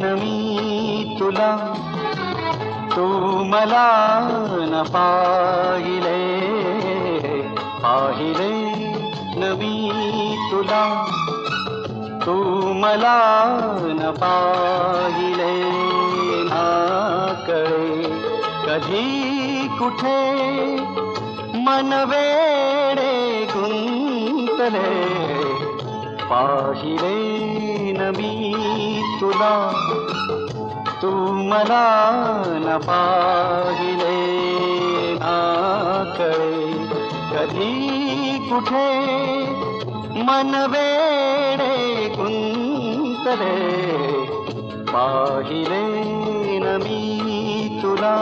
येन मी तुला तू मला न पाहिले पाहिले न मी तुला तू मला न पाहिले ना कळे कधी कुठे मन वेडे गुंतले पाहिले न मी तुला तू मला न पाहिले ना कळे कधी कुठे मन वेडे गुंतले, पाहिले न मी तुला